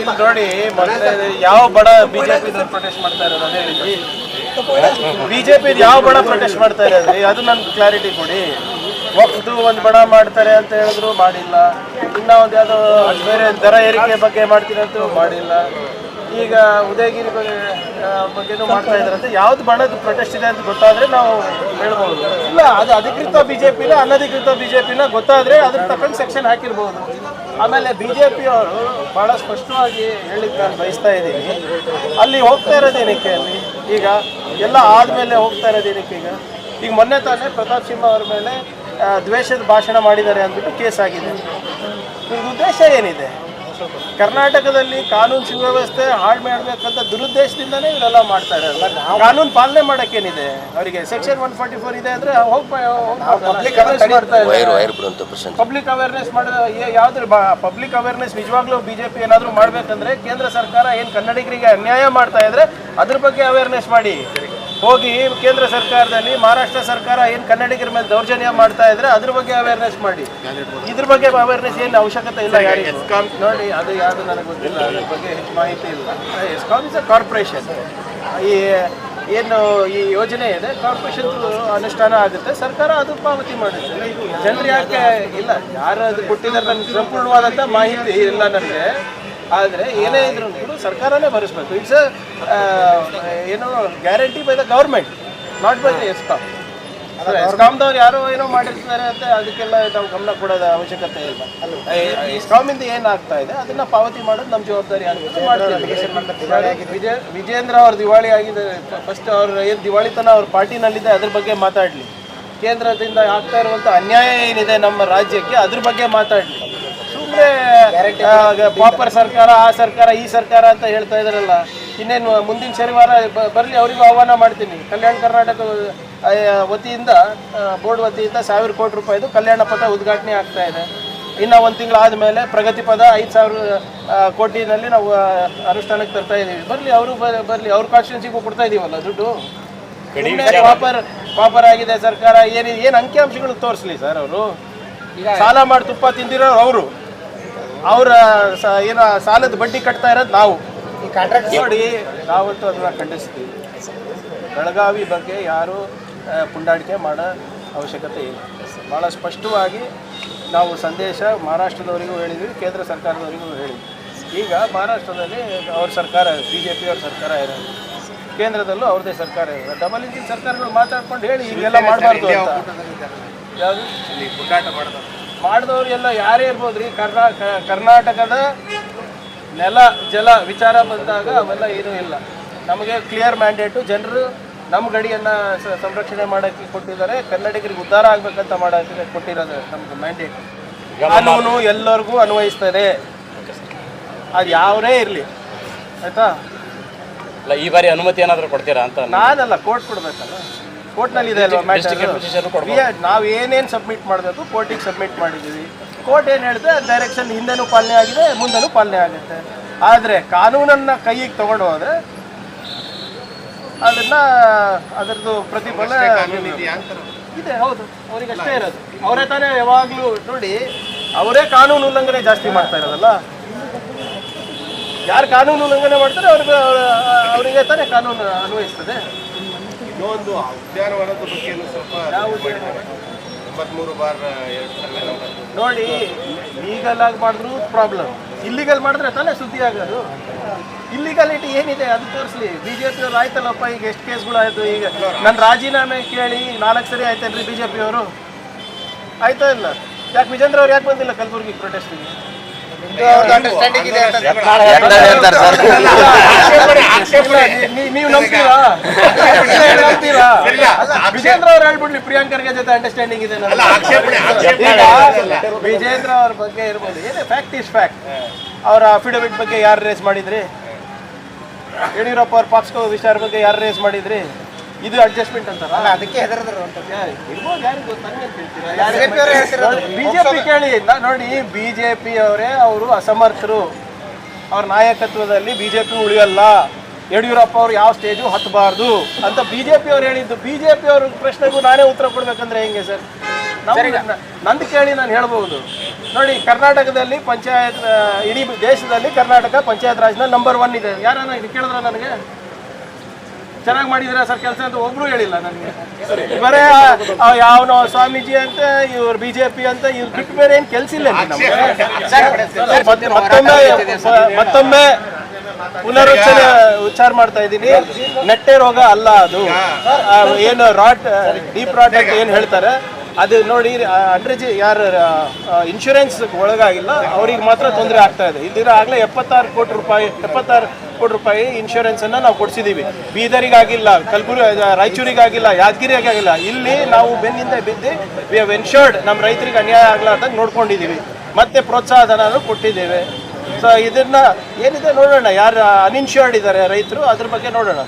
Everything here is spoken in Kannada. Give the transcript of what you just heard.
ಇಲ್ಲಿ ನೋಡಿ ಯಾವ ಬಡ ಬಿಜೆಪಿ ಪ್ರೊಟೆಸ್ಟ್ ಮಾಡ್ತಾ ಇರೋದು ಅದೇ ಬಿಜೆಪಿ ಯಾವ ಬಡ ಪ್ರೊಟೆಸ್ಟ್ ಮಾಡ್ತಾ ಇರೋದ್ರಿ? ಅದು ನನ್ಗೆ ಕ್ಲಾರಿಟಿ ಕೊಡಿ. ವಕ್ತು ಒಂದು ಬಡ ಮಾಡ್ತಾರೆ ಅಂತ ಹೇಳಿದ್ರು ಮಾಡಿಲ್ಲ. ಇನ್ನ ಒಂದು ಯಾವುದೋ ಬೇರೆ ದರ ಏರಿಕೆ ಬಗ್ಗೆ ಮಾಡ್ತೀನಿ ಅಂತ ಮಾಡಿಲ್ಲ. ಈಗ ಉದಯಗಿರಿ ಬಗ್ಗೆ ಬಗ್ಗೆ ಬಗ್ಗೆನೂ ಮಾಡ್ತಾ ಇದಾರಂತೆ ಯಾವ್ದು ಬಣದ ಪ್ರೊಟೆಸ್ಟ್ ಇದೆ ಅಂತ ಗೊತ್ತಾದ್ರೆ ನಾವು ಹೇಳ್ಬೋದು. ಇಲ್ಲ ಅದು ಅಧಿಕೃತ ಬಿಜೆಪಿನ ಅನಧಿಕೃತ ಬಿಜೆಪಿನ ಗೊತ್ತಾದ್ರೆ ಅದ್ರ ತಕ್ಕಂಗೆ ಸೆಕ್ಷನ್ ಹಾಕಿರ್ಬೋದು. ಆಮೇಲೆ ಬಿ ಜೆ ಅವರು ಬಹಳ ಸ್ಪಷ್ಟವಾಗಿ ಹೇಳಿದ್ದು ನಾನು ಬಯಸ್ತಾ ಇದ್ದೀನಿ. ಅಲ್ಲಿ ಹೋಗ್ತಾ ಇರೋದೇನಕ್ಕೆ ಅಲ್ಲಿ? ಈಗ ಎಲ್ಲ ಆದಮೇಲೆ ಹೋಗ್ತಾ ಇರೋದೇನಕ್ಕೆ ಈಗ? ಈಗ ಮೊನ್ನೆ ತಾನೇ ಪ್ರತಾಪ್ ಸಿಂಹ ಅವ್ರ ಮೇಲೆ ದ್ವೇಷದ ಭಾಷಣ ಮಾಡಿದ್ದಾರೆ ಅಂದ್ಬಿಟ್ಟು ಕೇಸ್ ಆಗಿದೆ. ಇದು ಉದ್ದೇಶ ಏನಿದೆ? ಕರ್ನಾಟಕದಲ್ಲಿ ಕಾನೂನು ಸುವ್ಯವಸ್ಥೆ ಹಾಳು ಮಾಡಬೇಕಂತ ದುರುದ್ದೇಶದಿಂದನೇ ಇವರೆಲ್ಲ ಮಾಡ್ತಾ ಇರೋದು ಕಾನೂನು ಪಾಲನೆ ಮಾಡೋಕ್ಕೇನಿದೆ? ಅವರಿಗೆ ಸೆಕ್ಷನ್ ಒನ್ ಫಾರ್ಟಿ ಫೋರ್ ಇದೆ ಅಂದ್ರೆ ಪಬ್ಲಿಕ್ ಅವೇರ್ನೆಸ್ ಮಾಡಿದ ಯಾವ್ದು ಪಬ್ಲಿಕ್ ಅವೇರ್ನೆಸ್ ನಿಜವಾಗ್ಲೂ ಬಿಜೆಪಿ ಏನಾದರೂ ಮಾಡ್ಬೇಕಂದ್ರೆ ಕೇಂದ್ರ ಸರ್ಕಾರ ಏನು ಕನ್ನಡಿಗರಿಗೆ ಅನ್ಯಾಯ ಮಾಡ್ತಾ ಇದ್ರೆ ಅದ್ರ ಬಗ್ಗೆ ಅವೇರ್ನೆಸ್ ಮಾಡಿ. ಹೋಗಿ ಕೇಂದ್ರ ಸರ್ಕಾರದಲ್ಲಿ ಮಹಾರಾಷ್ಟ್ರ ಸರ್ಕಾರ ಏನು ಕನ್ನಡಿಗರ ಮೇಲೆ ದೌರ್ಜನ್ಯ ಮಾಡ್ತಾ ಇದ್ರೆ ಅದ್ರ ಬಗ್ಗೆ ಅವೇರ್ನೆಸ್ ಮಾಡಿ. ಇದ್ರ ಬಗ್ಗೆ ಅವೇರ್ನೆಸ್ ಏನು ಅವಶ್ಯಕತೆ ಇಲ್ಲ ಯಾರಿಗೂ. ನೋಡಿ ಅದು ಯಾವುದು ನನಗೆ ಗೊತ್ತಿಲ್ಲ ಅದ್ರ ಬಗ್ಗೆ ಹೆಚ್ಚು ಮಾಹಿತಿ ಇಲ್ಲ. ಎಸ್ಕಾಮ್ ಇಸ್ ಅ ಕಾರ್ಪೊರೇಷನ್ ಈ ಏನು ಈ ಯೋಜನೆ ಇದೆ ಕಾರ್ಪೊರೇಷನ್ ಅನುಷ್ಠಾನ ಆಗುತ್ತೆ ಸರ್ಕಾರ ಅದು ಪಾವತಿ ಮಾಡುತ್ತೆ. ಜನರು ಯಾಕೆ ಇಲ್ಲ? ಯಾರು ಅದು ಕೊಟ್ಟಿದ್ದಾರೆ ನನಗೆ ಸಂಪೂರ್ಣವಾದಂಥ ಮಾಹಿತಿ ಇಲ್ಲ ನನಗೆ. ಆದರೆ ಏನೇ ಇದ್ರು ಕೂಡ ಸರ್ಕಾರನೇ ಭರಿಸ್ಬೇಕು. ಇಟ್ಸ್ ಏನು guarantee by the government not by the ESCOM ಎಸ್ಕಾಮ್ದವ್ರು ಯಾರೋ ಏನೋ ಮಾಡಿರ್ತಾರೆ ಅಂತ ಅದಕ್ಕೆಲ್ಲ ನಾವು ಗಮನ ಕೊಡೋದ ಅವಶ್ಯಕತೆ ಇಲ್ಲ. ಎಸ್ಕಾಮಿಂದ ಏನಾಗ್ತಾ ಇದೆ ಅದನ್ನ ಪಾವತಿ ಮಾಡೋದು ನಮ್ಮ ಜವಾಬ್ದಾರಿ ವಿಜಯ ವಿಜೇಂದ್ರ ಅವ್ರ ದಿವಾಳಿ ಆಗಿದೆ ಫಸ್ಟ್ ಅವ್ರ ಏನು ದಿವಾಳಿತನ ಅವ್ರ ಪಾರ್ಟಿನಲ್ಲಿದೆ ಅದ್ರ ಬಗ್ಗೆ ಮಾತಾಡಲಿ. ಕೇಂದ್ರದಿಂದ ಆಗ್ತಾ ಇರುವಂಥ ಅನ್ಯಾಯ ಏನಿದೆ ನಮ್ಮ ರಾಜ್ಯಕ್ಕೆ ಅದ್ರ ಬಗ್ಗೆ ಮಾತಾಡಲಿ. ಸುಮ್ಮನೆ ಪಾಪರ್ ಸರ್ಕಾರ ಆ ಸರ್ಕಾರ ಈ ಸರ್ಕಾರ ಅಂತ ಹೇಳ್ತಾ ಇದಾರಲ್ಲ ಇನ್ನೇನು ಮುಂದಿನ ಶನಿವಾರ ಬರಲಿ ಅವರಿಗೂ ಆಹ್ವಾನ ಮಾಡ್ತೀನಿ. ಕಲ್ಯಾಣ ಕರ್ನಾಟಕ ವತಿಯಿಂದ ಬೋರ್ಡ್ ವತಿಯಿಂದ ಸಾವಿರ ಕೋಟಿ ರೂಪಾಯಿದು ಕಲ್ಯಾಣ ಪಥ ಉದ್ಘಾಟನೆ ಆಗ್ತಾ ಇದೆ. ಇನ್ನು ಒಂದು ತಿಂಗಳು ಆದಮೇಲೆ ಪ್ರಗತಿ ಪದ ಐದು ಸಾವಿರ ಕೋಟಿನಲ್ಲಿ ನಾವು ಅನುಷ್ಠಾನಕ್ಕೆ ತರ್ತಾ ಇದ್ದೀವಿ ಬರಲಿ ಅವರು ಬರಲಿ ಅವ್ರ ಕಾನ್ಸ್ಟಿಟ್ಯೂನ್ಸಿಗೂ ಕೊಡ್ತಾ ಇದ್ದೀವಲ್ಲ ದುಡ್ಡು? ಪಾಪರ್ ಪಾಪರ್ ಆಗಿದೆ ಸರ್ಕಾರ ಏನಿದೆ ಏನು ಅಂಕಿಅಂಶಗಳು ತೋರಿಸ್ಲಿ ಸರ್ ಅವರು? ಸಾಲ ಮಾಡಿ ತುಪ್ಪ ತಿಂದಿರೋರು ಅವರು. ಅವರ ಏನೋ ಸಾಲದ ಬಡ್ಡಿ ಕಟ್ತಾ ಇರೋದು ನಾವು. ನೋಡಿ ನಾವಂತೂ ಅದನ್ನ ಖಂಡಿಸ್ತೀವಿ. ಬೆಳಗಾವಿ ಬಗ್ಗೆ ಯಾರು ಪುಂಡಾಟಿಕೆ ಮಾಡೋ ಅವಶ್ಯಕತೆ ಇಲ್ಲ. ಭಾಳ ಸ್ಪಷ್ಟವಾಗಿ ನಾವು ಸಂದೇಶ ಮಹಾರಾಷ್ಟ್ರದವರಿಗೂ ಹೇಳಿದ್ವಿ ಕೇಂದ್ರ ಸರ್ಕಾರದವರಿಗೂ ಹೇಳಿದ್ವಿ. ಈಗ ಮಹಾರಾಷ್ಟ್ರದಲ್ಲಿ ಅವ್ರ ಸರ್ಕಾರ ಬಿ ಜೆ ಪಿ ಅವ್ರ ಸರ್ಕಾರ ಇರೋದು. ಕೇಂದ್ರದಲ್ಲೂ ಅವ್ರದೇ ಸರ್ಕಾರ ಇರೋದು. ಡಬಲ್ ಇಂಜಿನ್ ಸರ್ಕಾರಗಳು ಮಾತಾಡ್ಕೊಂಡು ಹೇಳಿ ಹೀಗೆಲ್ಲ ಮಾಡಬಾರ್ದು ಅಂತ. ಯಾವುದು? ಮಾಡಿದವ್ರು ಎಲ್ಲ ಯಾರೇ ಇರ್ಬೋದು ರೀ ಕರ್ನಾ ಕರ್ನಾಟಕದ ನೆಲ ಜಲ ವಿಚಾರ ಬಂದಾಗ ಅವೆಲ್ಲ ಏನೂ ಇಲ್ಲ. ನಮಗೆ ಕ್ಲಿಯರ್ ಮ್ಯಾಂಡೇಟು ಜನರು ನಮ್ಮ ಗಡಿಯನ್ನು ಸಂರಕ್ಷಣೆ ಮಾಡೋಕ್ಕೆ ಕೊಟ್ಟಿದ್ದಾರೆ. ಕನ್ನಡಿಗರಿಗೆ ಉದ್ಧಾರ ಆಗಬೇಕಂತ ಮಾಡೋಕ್ಕೆ ಕೊಟ್ಟಿರೋದು ನಮ್ಗೆ ಮ್ಯಾಂಡೇಟ್ ಕಾನೂನು ಎಲ್ಲರಿಗೂ ಅನ್ವಯಿಸ್ತದೆ ಅದು ಯಾವನೇ ಇರಲಿ. ಆಯಿತಾ? ಅಲ್ಲ ಈ ಬಾರಿ ಅನುಮತಿ ಏನಾದರೂ ಕೊಡ್ತೀರಾ ಅಂತ ನಾನಲ್ಲ ಕೋರ್ಟ್ ಕೊಡ್ಬೇಕಲ್ಲ. ಕೋರ್ಟ್ನಲ್ಲಿ ಇದೆ ಅಲ್ವಾ ಮ್ಯಾಟರ್ ನಾವು ಏನೇನು ಸಬ್ಮಿಟ್ ಮಾಡಬೇಕು ಕೋರ್ಟಿಗೆ ಸಬ್ಮಿಟ್ ಮಾಡಿದ್ದೀವಿ. ಕೋರ್ಟ್ ಏನು ಹೇಳಿದ್ರೆ ಡೈರೆಕ್ಷನ್ ಹಿಂದೆನೂ ಪಾಲನೆ ಆಗಿದೆ ಮುಂದೆನೂ ಪಾಲನೆ ಆಗುತ್ತೆ. ಆದರೆ ಕಾನೂನನ್ನು ಕೈಗೆ ತಗೊಂಡು ಹೋದರೆ ಅದನ್ನ ಅದರದ್ದು ಪ್ರತಿಫಲ ಇದೆ ಹೌದು. ಅವ್ರಿಗೆ ಅಷ್ಟೇ ಇರೋದು. ಅವರೇ ತಾನೇ ಯಾವಾಗಲೂ ನೋಡಿ ಅವರೇ ಕಾನೂನು ಉಲ್ಲಂಘನೆ ಜಾಸ್ತಿ ಮಾಡ್ತಾ ಇರೋದಲ್ಲ? ಯಾರು ಕಾನೂನು ಉಲ್ಲಂಘನೆ ಮಾಡ್ತಾರೆ ಅವ್ರಿಗೆ ಅವರಿಗೆ ತಾನೇ ಕಾನೂನು ಅನ್ವಯಿಸ್ತದೆ. ಇನ್ನೊಂದು ಉದ್ಯಾನವನದ ಬಗ್ಗೆ ಸ್ವಲ್ಪ ಎಂಬತ್ಮೂರು ಬಾರ್ ಎರಡು ನೋಡಿ ಲೀಗಲ್ ಆಗಿ ಮಾಡಿದ್ರು ಪ್ರಾಬ್ಲಮ್ ಇಲ್ಲಿಗಲ್ ಮಾಡಿದ್ರೆ ತಾನೇ ಸುದ್ದಿ ಆಗೋದು. ಇಲ್ಲಿಗಲಿಟಿ ಏನಿದೆ ಅದು ತೋರಿಸ್ಲಿ. ಬಿಜೆಪಿ ಅವ್ರು ಆಯ್ತಲ್ಲಪ್ಪ ಈಗ ಎಷ್ಟು ಕೇಸ್ಗಳು ಆಯಿತು? ಈಗ ನನ್ನ ರಾಜೀನಾಮೆ ಕೇಳಿ ನಾಲ್ಕು ಸರಿ ಆಯ್ತಲ್ರಿ ಬಿ ಜೆ ಪಿ ಅವರು? ಆಯ್ತಾ ಇಲ್ಲ? ಯಾಕೆ ವಿಜೇಂದ್ರ ಅವ್ರು ಯಾಕೆ ಬಂದಿಲ್ಲ ಕಲಬುರಗಿ ಪ್ರೊಟೆಸ್ಟಿಗೆ ನೀವು ನಂಬ್ತೀರಾ? ನಂಬ್ತೀರಾ? ವಿಜೇಂದ್ರ ಅವ್ರು ಹೇಳ್ಬಿಡ್ಲಿ ಪ್ರಿಯಾಂಕರ್ಗೆ ಜೊತೆ ಅಂಡರ್ಸ್ಟ್ಯಾಂಡಿಂಗ್ ಇದೆ ನನಗೆ. ಆಕ್ಷೇಪಣೆ ಆಕ್ಷೇಪಣೆ ವಿಜೇಂದ್ರ ಅವ್ರ ಬಗ್ಗೆ ಇರ್ಬೋದು. ಏನೇ ಫ್ಯಾಕ್ಟ್ ಇಸ್ ಫ್ಯಾಕ್ಟ್ ಅವರ ಅಫಿಡವಿಟ್ ಬಗ್ಗೆ ಯಾರು ರೇಸ್ ಮಾಡಿದ್ರಿ? ಯಡಿಯೂರಪ್ಪ ಅವ್ರ ಪಾಕ್ಸ್ಕೋ ವಿಚಾರ ಬಗ್ಗೆ ಯಾರು ರೇಸ್ ಮಾಡಿದ್ರಿ? ಇದು ಅಡ್ಜಸ್ಟ್ಮೆಂಟ್ ಅಂತಾರೆ? ಅದಕ್ಕೆ ಹೆದರಿದ್ರು ಅಂತ. ಇರ್ಬೋದು ಯಾರಿಗ್ ಗೊತ್ತು? ನಂಗೇನ್ ಕೇಳ್ತೀರಾ? ಬಿಜೆಪಿ ಕೇಳಿ. ನೋಡಿ ಬಿಜೆಪಿ ಅವರೇ ಅವರು ಅಸಮರ್ಥರು. ಅವ್ರ ನಾಯಕತ್ವದಲ್ಲಿ ಬಿಜೆಪಿ ಉಳಿಯಲ್ಲ. ಯಡಿಯೂರಪ್ಪ ಅವರು ಯಾವ ಸ್ಟೇಜು ಹತ್ತಬಾರ್ದು ಅಂತ ಬಿಜೆಪಿ ಅವ್ರು ಹೇಳಿದ್ದು ಬಿಜೆಪಿ ಅವ್ರ ಪ್ರಶ್ನೆಗೂ ನಾನೇ ಉತ್ತರ ಕೊಡ್ಬೇಕಂದ್ರೆ ಹೆಂಗೆ ಸರ್ ನಂದು ಕೇಳಿ ನಾನು ಹೇಳ್ಬೋದು ನೋಡಿ ಕರ್ನಾಟಕದಲ್ಲಿ ಪಂಚಾಯತ್ ಇಡೀ ದೇಶದಲ್ಲಿ ಕರ್ನಾಟಕ ಪಂಚಾಯತ್ ರಾಜ್ನ ನಂಬರ್ ಒನ್ ಇದೆ ಯಾರನ್ನ ಇದು ಕೇಳಿದ್ರ ನನಗೆ ಚೆನ್ನಾಗಿ ಮಾಡಿದ್ರ ಸರ್ ಕೆಲಸ ಅಂತ ಒಬ್ರು ಹೇಳಿಲ್ಲ ನನಗೆ ಬರೇ ಯಾವನೋ ಸ್ವಾಮೀಜಿ ಅಂತ ಇವ್ರು ಬಿಜೆಪಿ ಅಂತ ಇವ್ರ ಬಿಟ್ಟು ಬೇರೆ ಏನ್ ಕೆಲ್ಸ ಇಲ್ಲ ಮತ್ತೊಮ್ಮೆ ಮತ್ತೊಮ್ಮೆ ಪುನರುಚ್ಚನೆ ಉಚ್ಚಾರ ಮಾಡ್ತಾ ಇದ್ದೀನಿ. ನೆಟ್ಟೆ ರೋಗ ಅಲ್ಲ ಅದು. ಏನು ರಾಟ್ ಡೀಪ್ ರಾಟ್ ಅಂತ ಏನು ಹೇಳ್ತಾರೆ? ಅದು ನೋಡಿ ಅಂಡ್ರಿಜಿ ಯಾರು ಇನ್ಶೂರೆನ್ಸ್ ಒಳಗಾಗಿಲ್ಲ. ಅವ್ರಿಗೆ ಮಾತ್ರ ತೊಂದರೆ ಆಗ್ತಾ ಇದೆ. ಇಲ್ದಿರ ಆಗಲೇ ಎಪ್ಪತ್ತಾರು ಕೋಟಿ ರೂಪಾಯಿ ಎಪ್ಪತ್ತಾರು ಕೋಟಿ ರೂಪಾಯಿ ಇನ್ಶೂರೆನ್ಸ್ ಅನ್ನ ನಾವು ಕೊಡಿಸಿದೀವಿ. ಬೀದರಿಗಾಗಿಲ್ಲ ಕಲಬುರಗಿ ರಾಯಚೂರಿಗಾಗಿಲ್ಲ ಯಾದಗಿರಿಗಾಗಿಲ್ಲ. ಇಲ್ಲಿ ನಾವು ಬೆನ್ನಿಂದ ಬಿದ್ದು ವಿ ಹ್ಯಾವ್ ಎನ್ಶೋರ್ಡ್ ನಮ್ಮ ರೈತರಿಗೆ ಅನ್ಯಾಯ ಆಗಲಾರ್ದಂಗೆ ನೋಡ್ಕೊಂಡಿದ್ದೀವಿ ಮತ್ತೆ ಪ್ರೋತ್ಸಾಹ ಧನನೂ ಕೊಟ್ಟಿದ್ದೇವೆ. ಸೊ ಇದನ್ನ ಏನಿದೆ ನೋಡೋಣ. ಯಾರು ಅನ್ಇನ್ಶೂರ್ಡ್ ಇದ್ದಾರೆ ರೈತರು ಅದ್ರ ಬಗ್ಗೆ ನೋಡೋಣ.